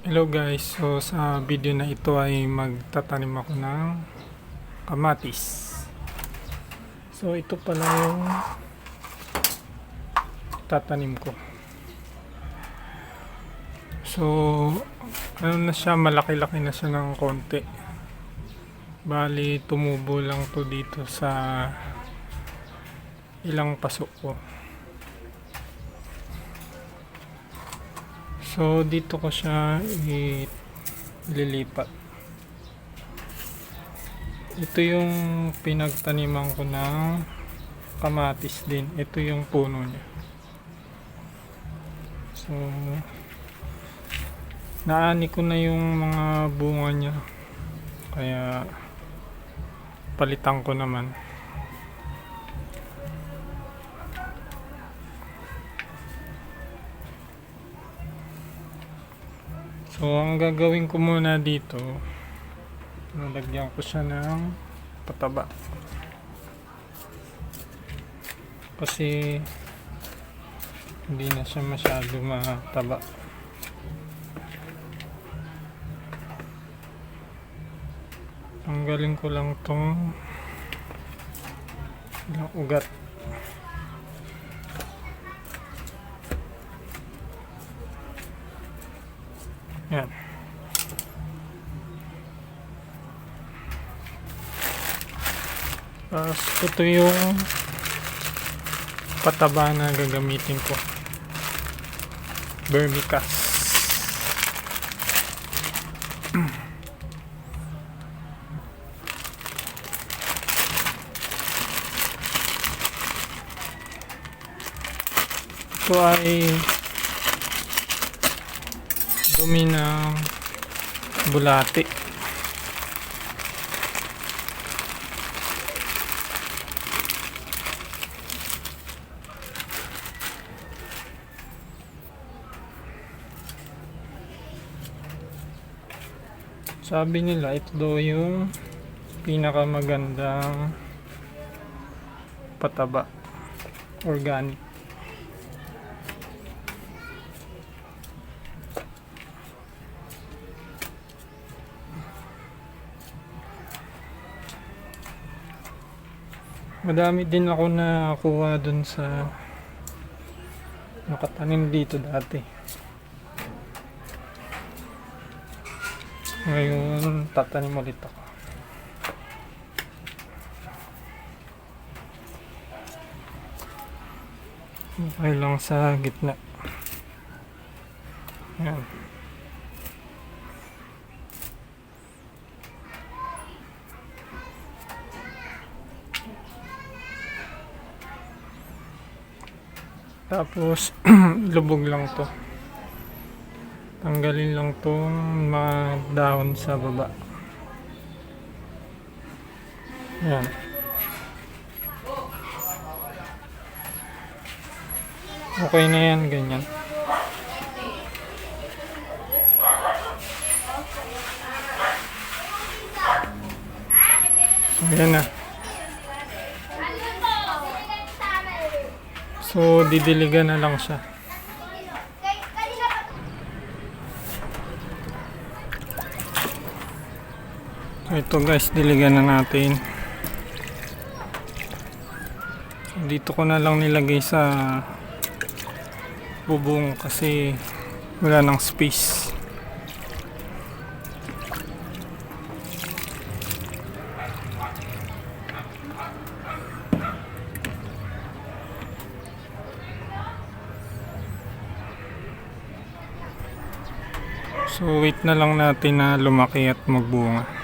So sa video na ito ay magtatanim ako ng kamatis. So ito pala yung tatanim ko. So ano na siya, malaki-laki na siya ng konti. Bali tumubo lang to dito sa ilang pasok ko. So dito ko siya ililipat. Ito yung pinagtaniman ko ng kamatis din. Ito yung puno niya. So naani ko na yung mga bunga niya. Kaya palitan ko naman. So, ang gagawin ko muna dito, nalagyan ko siya ng pataba. Kasi, hindi na siya masyado mataba. Tanggalin ko lang tong ilang ugat. Yan. Tapos ito yung pataba na gagamitin ko. Vermicast. Ito ay dumi ng bulati. Sabi nila ito daw yung pinakamagandang pataba organic. Madami din ako nakuha dun sa nakatanim dito dati. Ngayon, tatanim ulit ako. Okay lang sa gitna. Yan. Tapos, lubog lang to. Tanggalin lang tong mga dahon sa baba. Yan. Okay na yan, ganyan. Ayan na. So, didiligan na lang siya. So, ito guys, diligan na natin. Dito ko na lang nilagay sa bubong kasi wala nang space. So wait na lang natin na lumaki at magbunga.